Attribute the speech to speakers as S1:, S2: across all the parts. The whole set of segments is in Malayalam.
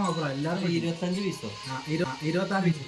S1: ഓഫർ എല്ലാവരും.
S2: ഇരുപത്തഞ്ച് പീസോ
S1: ആ, ഇരു- ആ, ഇരുപത്താറ് പീസ്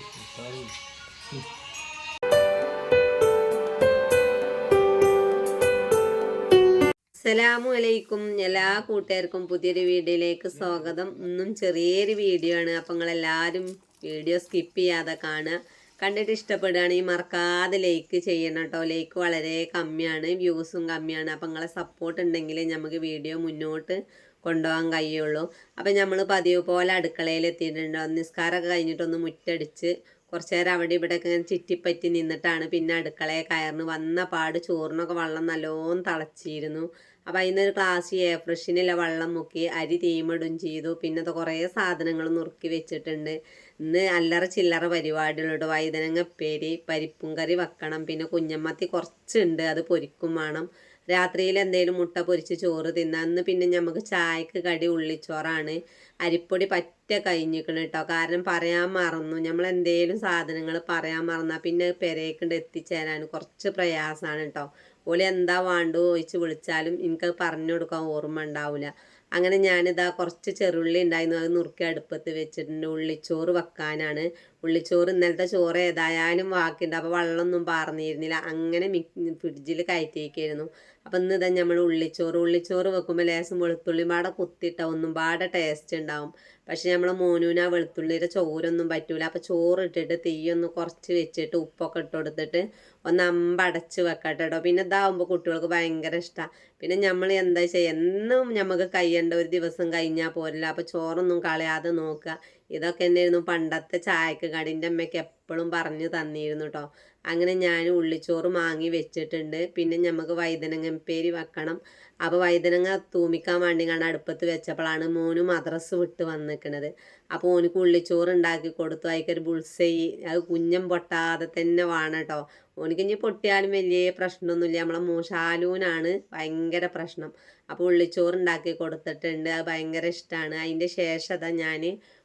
S3: അസ്സലാമു അലൈക്കും എല്ലാ കൂട്ടുകാർക്കും പുതിയൊരു വീഡിയോയിലേക്ക് സ്വാഗതം. ഇന്നും ചെറിയൊരു വീഡിയോ ആണ്. അപ്പം നിങ്ങളെല്ലാവരും വീഡിയോ സ്കിപ്പ് ചെയ്യാതെ കാണുക. കണ്ടിട്ട് ഇഷ്ടപ്പെടുകയാണെങ്കിൽ മറക്കാതെ ലൈക്ക് ചെയ്യണം കേട്ടോ. ലൈക്ക് വളരെ കമ്മിയാണ് വ്യൂസും കമ്മിയാണ്. അപ്പം നിങ്ങളെ സപ്പോർട്ട് ഉണ്ടെങ്കിൽ നമുക്ക് വീഡിയോ മുന്നോട്ട് കൊണ്ടുപോകാൻ കഴിയുള്ളൂ. അപ്പം നമ്മൾ പതിവ് പോലെ അടുക്കളയിൽ എത്തിയിട്ടുണ്ട്. നിസ്കാരമൊക്കെ കഴിഞ്ഞിട്ടൊന്ന് മുറ്റടിച്ച് കുറച്ച് നേരം അവിടെ ഇവിടെയൊക്കെ ഇങ്ങനെ ചുറ്റിപ്പറ്റി നിന്നിട്ടാണ് പിന്നെ അടുക്കളയെ കയറിന് വന്ന പാട് ചോറിനൊക്കെ വെള്ളം നല്ലോണം തിളച്ചിരുന്നു. അപ്പം അതിനൊരു ക്ലാസ് എയർ ഫ്രഷിനുള്ള വെള്ളം മുക്കി അരി തീമിടും ചെയ്തു. പിന്നെ അത് കുറേ സാധനങ്ങൾ നുറുക്കി വെച്ചിട്ടുണ്ട്. ഇന്ന് അല്ലറ ചില്ലറ പരിപാടികളുണ്ട് വൈതനങ്ങപ്പേരി പരിപ്പും കറി വെക്കണം. പിന്നെ കുഞ്ഞമ്മത്തി കുറച്ചുണ്ട്. അത് പൊരിക്കും വേണം. രാത്രിയിൽ എന്തെങ്കിലും മുട്ട പൊരിച്ച് ചോറ് തിന്നാം. അന്ന് പിന്നെ നമുക്ക് ചായക്ക് കടി ഉള്ളിച്ചോറാണ്. അരിപ്പൊടി പറ്റ കഴിഞ്ഞിക്കണം കേട്ടോ കാരണം പറയാൻ മറന്നു. നമ്മൾ എന്തെങ്കിലും സാധനങ്ങൾ പറയാൻ മറന്നാൽ പിന്നെ പെരേക്കൊണ്ട് എത്തിച്ചേരാൻ കുറച്ച് പ്രയാസമാണ് കേട്ടോ ഓൽ എന്താ വേണ്ടു ചോദിച്ച് വിളിച്ചാലും എനിക്ക് പറഞ്ഞു കൊടുക്കാൻ ഓർമ്മ ഉണ്ടാവില്ല അങ്ങനെ ഞാനിതാ കുറച്ച് ചെറുള്ളി ഉണ്ടായിരുന്നു. അത് നുറുക്കി അടുപ്പത്ത് വെച്ചിട്ടുണ്ട്. ഉള്ളിച്ചോറ് വെക്കാനാണ്. ഉള്ളിച്ചോറ് ഇന്നലത്തെ ചോറ് ഏതായാലും വാക്കിണ്ട്. അപ്പോൾ വെള്ളമൊന്നും പാർന്നിരുന്നില്ല. അങ്ങനെ മി ഫ്രിഡ്ജിൽ കയറ്റിയിരിക്കായിരുന്നു അപ്പം ഇന്ന് ഇതാ നമ്മൾ ഉള്ളിച്ചോറ് ഉള്ളിച്ചോറ് വെക്കുമ്പോൾ ലേശം വെളുത്തുള്ളി പാടെ കുത്തിയിട്ട ഒന്നും പാടെ ടേസ്റ്റ് ഉണ്ടാവും പക്ഷെ നമ്മൾ മോനൂന് ആ വെളുത്തുള്ളിയുടെ ചോറൊന്നും പറ്റൂല. അപ്പോൾ ചോറ് ഇട്ടിട്ട് തീയൊന്ന് കുറച്ച് വെച്ചിട്ട് ഉപ്പൊക്കെ ഇട്ട് കൊടുത്തിട്ട് ഒന്ന് അമ്പടച്ച് വെക്കട്ടെ കേട്ടോ പിന്നെ ഇതാവുമ്പോൾ കുട്ടികൾക്ക് ഭയങ്കര ഇഷ്ടമാണ് പിന്നെ നമ്മൾ എന്താ ചെയ്യുക എന്നും നമുക്ക് കഴിയേണ്ട ഒരു ദിവസം കഴിഞ്ഞാൽ പോരില്ല. അപ്പോൾ ചോറൊന്നും കളയാതെ നോക്കുക. ഇതൊക്കെ തന്നെയായിരുന്നു പണ്ടത്തെ ചായക്ക് കടിന്റെ അമ്മയ്ക്ക് എപ്പോഴും പറഞ്ഞു തന്നിരുന്നു കേട്ടോ അങ്ങനെ ഞാൻ ഉള്ളിച്ചോറ് വാങ്ങി വെച്ചിട്ടുണ്ട്. പിന്നെ നമുക്ക് വൈതനങ്ങ പേരി വെക്കണം. അപ്പോൾ വൈതനങ്ങ തൂമിക്കാൻ വേണ്ടി കാണാൻ അടുപ്പത്ത് വെച്ചപ്പോഴാണ് മോന് മദ്രസ് വിട്ട് വന്നിക്കണത്. അപ്പോൾ ഓനിക്ക് ഉള്ളിച്ചോറ് ഉണ്ടാക്കി കൊടുത്തു. അതിക്കൊരു ബുൾസൈ അത് കുഞ്ഞം പൊട്ടാതെ തന്നെ വേണം കേട്ടോ ഓനിക്ക് ഇനി പൊട്ടിയാലും വലിയ പ്രശ്നമൊന്നുമില്ല. നമ്മളെ മൂശാലൂനാണ് ഭയങ്കര പ്രശ്നം. അപ്പോൾ ഉള്ളിച്ചോറ് ഉണ്ടാക്കി കൊടുത്തിട്ടുണ്ട്. അത് ഭയങ്കര ഇഷ്ടമാണ് അതിന്റെ ശേഷം അതാ ഞാൻ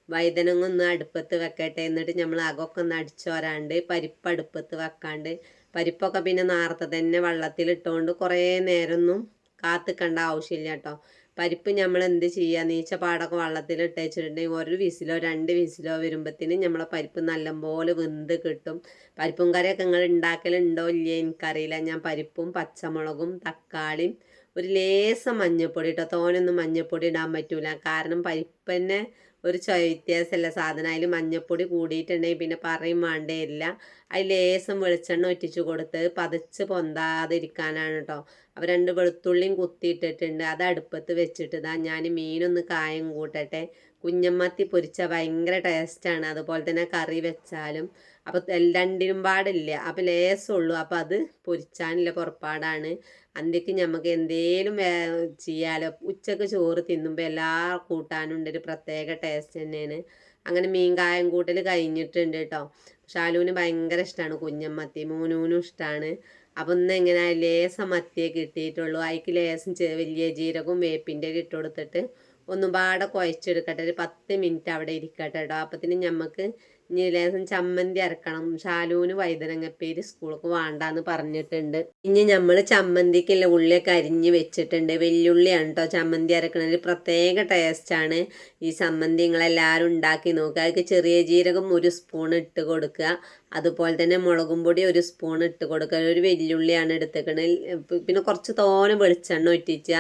S3: വൈതനങ്ങ ഒന്ന് അടുപ്പത്ത് വെക്കട്ടെ എന്നിട്ട് നമ്മൾ അകൊക്കെ ഒന്ന് അടിച്ചോരാണ്ട് പരിപ്പ് അടുപ്പത്ത് വെക്കാണ്ട്. പരിപ്പൊക്കെ പിന്നെ നേരത്തെ തന്നെ വെള്ളത്തിൽ വെള്ളത്തിലിട്ടുകൊണ്ട് കുറേ നേരമൊന്നും കാത്തിക്കേണ്ട ആവശ്യമില്ല കേട്ടോ. പരിപ്പ് നമ്മൾ എന്ത് ചെയ്യുക നീച്ച പാടൊക്കെ വെള്ളത്തിൽ ഇട്ട് വെച്ചിട്ടുണ്ടെങ്കിൽ ഒരു വിസിലോ രണ്ട് വിസിലോ വരുമ്പോഴത്തേന് നമ്മളെ പരിപ്പ് നല്ലപോലെ വെന്ത് കിട്ടും. പരിപ്പും കറിയൊക്കെ നിങ്ങൾ ഉണ്ടാക്കലുണ്ടോ ഇല്ലേ? എനിക്കറിയില്ല. ഞാൻ പരിപ്പും പച്ചമുളകും തക്കാളിയും ഒരു ലേസം മഞ്ഞൾപ്പൊടി കേട്ടോ തോനൊന്നും മഞ്ഞൾപ്പൊടി ഇടാൻ പറ്റൂല. കാരണം പരിപ്പ് തന്നെ ഒരു ചൊയ വ്യത്യാസമല്ല. സാധനം അതിൽ മഞ്ഞൾപ്പൊടി കൂടിയിട്ടുണ്ടെങ്കിൽ പിന്നെ പറയും വേണ്ടേയില്ല അതിൽ ലേസം വെളിച്ചെണ്ണ ഒറ്റിച്ചു കൊടുത്ത് പതച്ച് പൊന്താതിരിക്കാനാണ് കേട്ടോ അപ്പോൾ രണ്ട് വെളുത്തുള്ളിയും കുത്തിയിട്ടിട്ടുണ്ട്. അത് അടുപ്പത്ത് വെച്ചിട്ട് ഇതാ ഞാൻ മീനൊന്ന് കായം കൂട്ടട്ടെ. കുഞ്ഞമ്മത്തി പൊരിച്ച ഭയങ്കര ടേസ്റ്റാണ്. അതുപോലെ തന്നെ കറി വെച്ചാലും. അപ്പോൾ രണ്ടിനും പാടില്ല. അപ്പോൾ ലേസുള്ളൂ അപ്പോൾ അത് പൊരിച്ചാനുള്ള പുറപ്പാടാണ്. അന്ത്യക്ക് നമുക്ക് എന്തേലും ചെയ്യാലോ. ഉച്ചയ്ക്ക് ചോറ് തിന്നുമ്പോൾ എല്ലാ കൂട്ടാനും ഉണ്ട്. ഒരു പ്രത്യേക ടേസ്റ്റ് തന്നെയാണ്. അങ്ങനെ മീൻ കായം കൂട്ടൽ കഴിഞ്ഞിട്ടുണ്ട് കേട്ടോ ഷാലുവിന് ഭയങ്കര ഇഷ്ടമാണ് കുഞ്ഞമ്മത്തി. മൂനൂനും ഇഷ്ടമാണ് അപ്പം ഇന്ന് എങ്ങനെ ലേസം മത്തിയെ കിട്ടിയിട്ടുള്ളൂ. അതിക്ക് ലേസം വലിയ ജീരകവും വേപ്പിന്റെ ഇട്ട് കൊടുത്തിട്ട് ഒന്നും പാടെ കുഴച്ചെടുക്കട്ടെ. ഒരു പത്ത് മിനിറ്റ് അവിടെ ഇരിക്കട്ടെ കേട്ടോ അപ്പത്തിന് ഞമ്മക്ക് ഇനി ലേശം ചമ്മന്തി അരക്കണം. ഷാലൂന് വൈതനങ്ങപ്പേര് സ്കൂൾക്ക് വേണ്ടാന്ന് പറഞ്ഞിട്ടുണ്ട്. ഇനി നമ്മൾ ചമ്മന്തിക്കുള്ള ഉള്ളിയൊക്കെ അരിഞ്ഞ് വെച്ചിട്ടുണ്ട്. വെല്ലുള്ളിയാണ് കേട്ടോ ചമ്മന്തി അരക്കണത്. പ്രത്യേക ടേസ്റ്റാണ് ഈ ചമ്മന്തി നിങ്ങളെല്ലാവരും ഉണ്ടാക്കി നോക്കുക. അതിൽ ചെറിയ ജീരകം ഒരു സ്പൂൺ ഇട്ട് കൊടുക്കുക. അതുപോലെ തന്നെ മുളകും പൊടി ഒരു സ്പൂൺ ഇട്ട് കൊടുക്കുക. ഒരു വെല്ലുള്ളിയാണ് എടുത്തേക്കണത്. പിന്നെ കുറച്ച് തോനെ വെളിച്ചെണ്ണ ഒറ്റിച്ച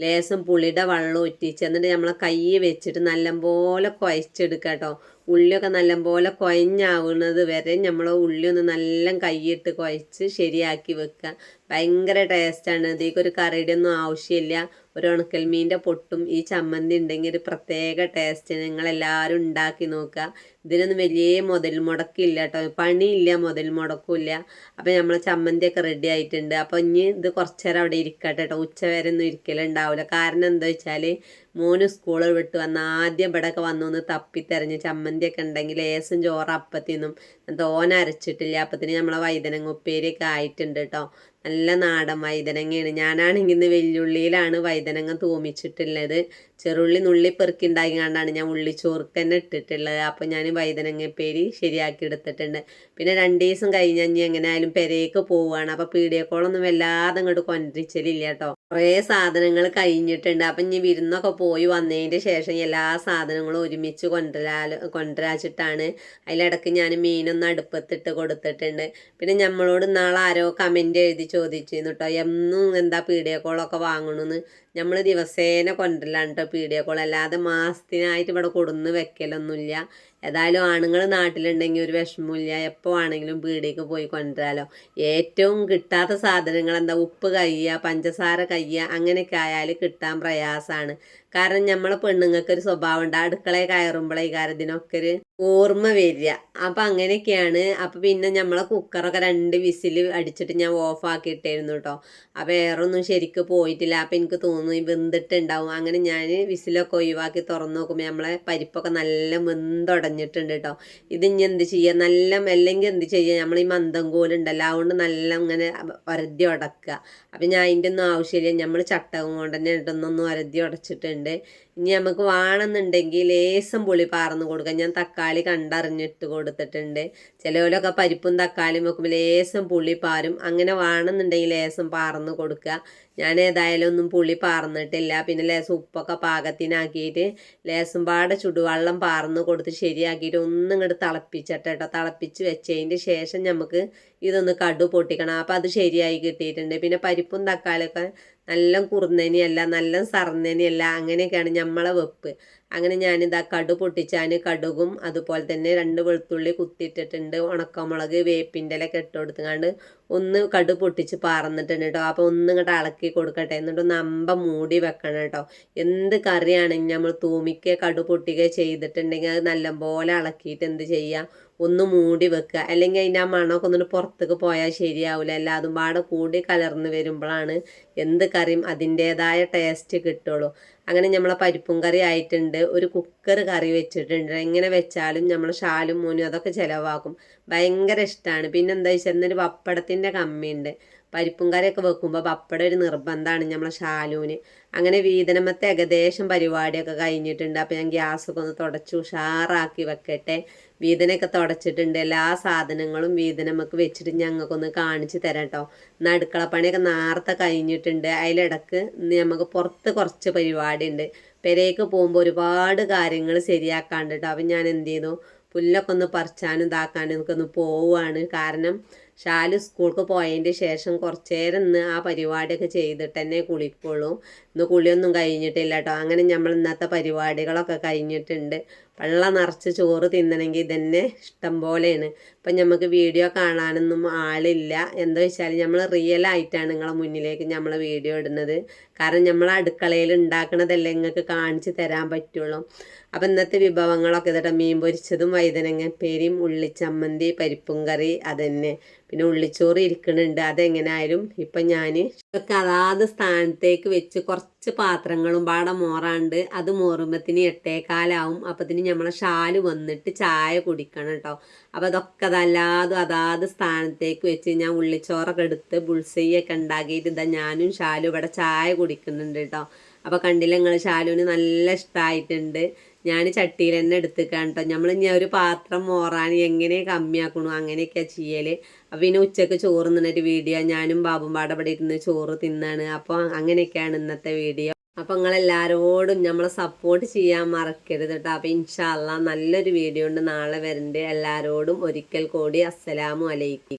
S3: ലേശം പുളിയുടെ വെള്ളം ഒറ്റിച്ച് എന്നിട്ട് നമ്മളെ കൈ വെച്ചിട്ട് നല്ലപോലെ കുഴച്ചെടുക്കുക കേട്ടോ. ഉള്ളിയൊക്കെ നല്ലപോലെ കുഴഞ്ഞാവുന്നത് വരെ നമ്മൾ ഉള്ളി ഒന്ന് നല്ല കൈയിട്ട് കുഴച്ച് ശരിയാക്കി വെക്കുക. ഭയങ്കര ടേസ്റ്റാണ് ഇതിലേക്ക് ഒരു കറിയുടെ ഒന്നും ആവശ്യമില്ല. ഒരു ഉണക്കൽ മീന്റെ പൊട്ടും ഈ ചമ്മന്തി ഉണ്ടെങ്കിൽ ഒരു പ്രത്യേക ടേസ്റ്റ് നിങ്ങളെല്ലാവരും ഉണ്ടാക്കി നോക്കുക. ഇതിനൊന്നും വലിയ മുതൽ മുടക്കില്ല കേട്ടോ പണിയില്ല മുതൽ മുടക്കില്ല. അപ്പോൾ നമ്മൾ ചമ്മന്തിയൊക്കെ റെഡി ആയിട്ടുണ്ട്. അപ്പോൾ ഇനി ഇത് കുറച്ച് നേരം അവിടെ ഇരിക്കട്ടെ കേട്ടോ ഉച്ച വരെ ഒന്നും ഇരിക്കലുണ്ടാവില്ല. കാരണം എന്താ വെച്ചാൽ മോന് സ്കൂളിൽ വിട്ട് വന്ന് ആദ്യം ഇവിടെയൊക്കെ വന്നു ഒന്ന് തപ്പിത്തെറിഞ്ഞ് ചമ്മന്തിയൊക്കെ ഉണ്ടെങ്കിൽ ലേസും ചോറ് അപ്പത്തിന്നും. തോന അരച്ചിട്ടില്ല. അപ്പത്തിന് നമ്മളെ വൈതനങ്ങ ഉപ്പേരിയൊക്കെ ആയിട്ടുണ്ട് കേട്ടോ നല്ല നാടൻ വൈതനങ്ങയാണ്. ഞാനാണെങ്കിൽ ഇന്ന് വെല്ലുള്ളിയിലാണ് വൈതനങ്ങ തോമിച്ചിട്ടുള്ളത്. ചെറുള്ളി നുള്ളി പെറുക്കി ഉണ്ടാക്കിക്കൊണ്ടാണ് ഞാൻ ഉള്ളിച്ചോർക്ക് തന്നെ ഇട്ടിട്ടുള്ളത്. അപ്പോൾ ഞാൻ വൈതനങ്ങപ്പേരി ശരിയാക്കി എടുത്തിട്ടുണ്ട്. പിന്നെ രണ്ട് ദിവസം കഴിഞ്ഞ് ഇനി എങ്ങനെയായാലും പെരേക്ക് പോവുകയാണ് അപ്പോൾ പീടിയക്കോളൊന്നും വല്ലാതെ അങ്ങോട്ട് കൊണ്ടിരിച്ചലില്ല കേട്ടോ കുറേ സാധനങ്ങൾ കഴിഞ്ഞിട്ടുണ്ട്. അപ്പം ഇനി വിരുന്നൊക്കെ പോയി വന്നതിന്റെ ശേഷം എല്ലാ സാധനങ്ങളും ഒരുമിച്ച് കൊണ്ടുവരാ കൊണ്ടുവരാച്ചിട്ടാണ്. അതിലിടക്ക് ഞാൻ മീനൊന്ന് അടുപ്പത്തിട്ട് കൊടുത്തിട്ടുണ്ട്. പിന്നെ നമ്മളോട് നാളെ ആരോ കമന്റ് എഴുതി ചോദിച്ചിരുന്നു കേട്ടോ എന്നും എന്താ പീടിയക്കോളൊക്കെ വാങ്ങണമെന്ന് നമ്മൾ ദിവസേന കൊണ്ടുവരലാണ് കേട്ടോ കോൾ അല്ലാതെ മാസത്തിനായിട്ട് ഇവിടെ കൊടുന്ന് വെക്കലൊന്നുമില്ല ഏതായാലും ആണുങ്ങൾ നാട്ടിലുണ്ടെങ്കിൽ ഒരു വിഷമമില്ല എപ്പോൾ ആണെങ്കിലും പീടിയക്ക് പോയി കൊണ്ടുവരാലോ ഏറ്റവും കിട്ടാത്ത സാധനങ്ങൾ എന്താ ഉപ്പ് കയ്യ പഞ്ചസാര കയ്യ അങ്ങനെയൊക്കെ ആയാൽ കിട്ടാൻ പ്രയാസമാണ് കാരണം നമ്മളെ പെണ്ണുങ്ങൾക്ക് ഒരു സ്വഭാവം ഉണ്ട്. അടുക്കളയിൽ കയറുമ്പോഴേ കാര്യത്തിനൊക്കെ ഒരു ഓർമ്മ വരിക. അപ്പം അങ്ങനെയൊക്കെയാണ്. അപ്പം പിന്നെ നമ്മളെ കുക്കറൊക്കെ രണ്ട് വിസിൽ അടിച്ചിട്ട് ഞാൻ ഓഫ് ആക്കി ആക്കിയിട്ടായിരുന്നു കേട്ടോ അപ്പം വേറൊന്നും ശരിക്ക് പോയിട്ടില്ല. അപ്പം എനിക്ക് തോന്നുന്നു വെന്തിട്ടുണ്ടാവും. അങ്ങനെ ഞാൻ വിസിലൊക്കെ ഒഴിവാക്കി തുറന്നു നോക്കുമ്പോൾ നമ്മളെ പരിപ്പൊക്കെ നല്ല വെന്തുടഞ്ഞിട്ടുണ്ട് കേട്ടോ ഇത് ഇനി എന്ത് ചെയ്യുക നല്ല അല്ലെങ്കിൽ എന്ത് ചെയ്യുക നമ്മൾ ഈ മന്ദം കോലുണ്ടല്ലോ അതുകൊണ്ട് നല്ല ഇങ്ങനെ വരതി ഉടക്കുക. അപ്പം ഞാൻ അതിന്റെ ഒന്നും ആവശ്യമില്ല. നമ്മൾ ചട്ടകം കൊണ്ട് തന്നെ ഇട്ടൊന്നൊന്ന് വരതി ഉടച്ചിട്ടുണ്ട്. ഇനി നമുക്ക് വേണമെന്നുണ്ടെങ്കിൽ ലേസം പുളി പാർന്ന് കൊടുക്കാം. ഞാൻ തക്കാളി കണ്ടറിഞ്ഞിട്ട് കൊടുത്തിട്ടുണ്ട്. ചിലവരൊക്കെ പരിപ്പും തക്കാളിയും വെക്കുമ്പോൾ ലേസം പുളി പാരും. അങ്ങനെ വേണമെന്നുണ്ടെങ്കിൽ ലേസം പാർന്ന് കൊടുക്കുക. ഞാൻ ഏതായാലും ഒന്നും പുളി പാർന്നിട്ടില്ല. പിന്നെ ലേസം ഉപ്പൊക്കെ പാകത്തിനാക്കിയിട്ട് ലേസം പാട ചുടുവെള്ളം പാർന്ന് കൊടുത്ത് ശരിയാക്കിയിട്ട് ഒന്നും ഇങ്ങോട്ട് തിളപ്പിച്ചിട്ട് കേട്ടോ. തിളപ്പിച്ച് വെച്ചതിന്റെ ശേഷം നമുക്ക് ഇതൊന്ന് കടു പൊട്ടിക്കണം. അപ്പോൾ അത് ശരിയായി കിട്ടിയിട്ടുണ്ട്. പിന്നെ പരിപ്പും തക്കാളിയൊക്കെ നല്ല കുറുന്നനിയല്ല നല്ല സർന്നനിയല്ല അങ്ങനെയൊക്കെയാണ് നമ്മളെ വെപ്പ്. അങ്ങനെ ഞാനിതാ കടു പൊട്ടിച്ചാൻ കടുകും അതുപോലെ തന്നെ രണ്ട് വെളുത്തുള്ളി കുത്തിയിട്ടിട്ടുണ്ട് ഉണക്കമുളക് വേപ്പിന്റെ ഇലൊക്കെ ഇട്ട് കൊടുത്തുകൊണ്ട് ഒന്ന് കടു പൊട്ടിച്ച് പാർന്നിട്ടുണ്ട് കേട്ടോ. അപ്പോൾ ഒന്ന് ഇങ്ങോട്ട് ഇളക്കി കൊടുക്കട്ടെ. എന്നിട്ട് ഒന്ന് അമ്പ മൂടി വെക്കണം കേട്ടോ. എന്ത് കറിയാണെങ്കിൽ നമ്മൾ തൂമിക്കുക കടു പൊട്ടിക്കുക ചെയ്തിട്ടുണ്ടെങ്കിൽ അത് നല്ലപോലെ ഇളക്കിയിട്ട് എന്ത് ചെയ്യുക? ഒന്ന് മൂടി വെക്കുക. അല്ലെങ്കിൽ അതിന്റെ ആ മണമൊക്കെ ഒന്നിട്ട് പുറത്തേക്ക് പോയാൽ ശരിയാവില്ല അതും പാടെ കൂടി കലർന്ന് വരുമ്പോഴാണ് എന്ത് കറിയും അതിന്റേതായ ടേസ്റ്റ് കിട്ടുള്ളൂ. അങ്ങനെ നമ്മളെ പരിപ്പും കറി ആയിട്ടുണ്ട്. ഒരു കുക്കർ കറി വെച്ചിട്ടുണ്ട്. എങ്ങനെ വെച്ചാലും നമ്മൾ ഷാലും മൂനും അതൊക്കെ ചിലവാക്കും. ഭയങ്കര ഇഷ്ടമാണ് പിന്നെ എന്താ വെച്ചാൽ എന്നൊരു പപ്പടത്തിന്റെ കമ്മിയുണ്ട്. പരിപ്പും കറിയൊക്കെ വെക്കുമ്പോൾ പപ്പടം ഒരു നിർബന്ധമാണ് നമ്മളെ ഷാലൂന് അങ്ങനെ വീതനമത്തെ ഏകദേശം പരിപാടിയൊക്കെ കഴിഞ്ഞിട്ടുണ്ട്. അപ്പോൾ ഞാൻ ഗ്യാസൊക്കെ ഒന്ന് തുടച്ച് ഉഷാറാക്കി വെക്കട്ടെ. വീതനൊക്കെ തുടച്ചിട്ടുണ്ട്. എല്ലാ സാധനങ്ങളും വീതനമൊക്കെ വെച്ചിട്ട് ഞങ്ങൾക്കൊന്ന് കാണിച്ച് തരാം കേട്ടോ എന്നാൽ അടുക്കള പണിയൊക്കെ നേരത്തെ കഴിഞ്ഞിട്ടുണ്ട്. അതിലിടക്ക് നമുക്ക് പുറത്ത് കുറച്ച് പരിപാടി ഉണ്ട് പെരേക്ക് പോകുമ്പോൾ ഒരുപാട് കാര്യങ്ങൾ ശരിയാക്കാണ്ട് കേട്ടോ അപ്പം ഞാൻ എന്ത് ചെയ്തു? പുല്ലൊക്കെ ഒന്ന് പറിച്ചാനും ഇതാക്കാനും ഒക്കെ ഒന്ന് പോവുകയാണ് കാരണം ഷാലു സ്കൂൾക്ക് പോയതിന്റെ ശേഷം കുറച്ച് നേരം ഇന്ന് ആ പരിപാടിയൊക്കെ ചെയ്തിട്ട് തന്നെ കുളിക്കുള്ളൂ. ഇന്ന് കുളിയൊന്നും കഴിഞ്ഞിട്ടില്ല കേട്ടോ അങ്ങനെ നമ്മൾ ഇന്നത്തെ പരിപാടികളൊക്കെ കഴിഞ്ഞിട്ടുണ്ട്. വെള്ളം നിറച്ച് ചോറ് തിന്നണമെങ്കിൽ ഇതന്നെ ഇഷ്ടം പോലെയാണ്. ഇപ്പം നമുക്ക് വീഡിയോ കാണാനൊന്നും ആളില്ല. എന്താ വെച്ചാൽ നമ്മൾ റിയൽ ആയിട്ടാണ് നിങ്ങളെ മുന്നിലേക്ക് നമ്മൾ വീഡിയോ ഇടുന്നത്. കാരണം നമ്മൾ അടുക്കളയിൽ ഉണ്ടാക്കണതല്ലേ നിങ്ങൾക്ക് കാണിച്ച് തരാൻ പറ്റുള്ളൂ. അപ്പം ഇന്നത്തെ വിഭവങ്ങളൊക്കെ ഇതട്ടെ. മീൻ പൊരിച്ചതും വൈതനങ്ങപ്പേരിയും ഉള്ളിച്ചമ്മന്തി പരിപ്പും കറി അതന്നെ. പിന്നെ ഉള്ളിച്ചോറ് ഇരിക്കുന്നുണ്ട് അതെങ്ങനായാലും ഇപ്പം ഞാൻ ഇതൊക്കെ അതാത് സ്ഥാനത്തേക്ക് വെച്ച് കുറച്ച് പാത്രങ്ങളും പാടെ മോറാണ്ട് അത് മോറുമ്പത്തിന് എട്ടേക്കാലാവും അപ്പത്തിന് നമ്മളെ ഷാൽ വന്നിട്ട് ചായ കുടിക്കണം കേട്ടോ. അപ്പോൾ അതൊക്കെ അതല്ലാതും അതാത് സ്ഥാനത്തേക്ക് വെച്ച് ഞാൻ ഉള്ളിച്ചോറൊക്കെ എടുത്ത് ബുൾസൈയൊക്കെ ഉണ്ടാക്കിയിട്ട് ഇതാ ഞാനും ഷാലും ഇവിടെ ചായ കുടിക്കുന്നുണ്ട് കേട്ടോ. അപ്പോൾ കണ്ടില്ല നിങ്ങൾ ഷാലുവിന് നല്ല ഇഷ്ടമായിട്ടുണ്ട് ഞാൻ ചട്ടിയിൽ തന്നെ എടുത്തേക്കാണ് കേട്ടോ നമ്മൾ ഇനി ഒരു പാത്രം മോറാൻ എങ്ങനെ കമ്മിയാക്കണു അങ്ങനെയൊക്കെയാണ് ചെയ്യൽ അപ്പോൾ പിന്നെ ഉച്ചയ്ക്ക് ചോറ് തിന്നൊരു വീഡിയോ. ഞാനും ബാബും പാടെ ഇവിടെ ഇരുന്ന് ചോറ് തിന്നാണ്. അപ്പോൾ അങ്ങനെയൊക്കെയാണ് ഇന്നത്തെ വീഡിയോ. അപ്പോൾ നിങ്ങളെല്ലാവരോടും നമ്മളെ സപ്പോർട്ട് ചെയ്യാൻ മറക്കരുത് കേട്ടോ അപ്പോൾ ഇൻഷാല്ല നല്ലൊരു വീഡിയോ ഉണ്ട് നാളെ വരണ്ട്. എല്ലാവരോടും ഒരിക്കൽ കൂടി അസ്സലാമു അലൈക്കും.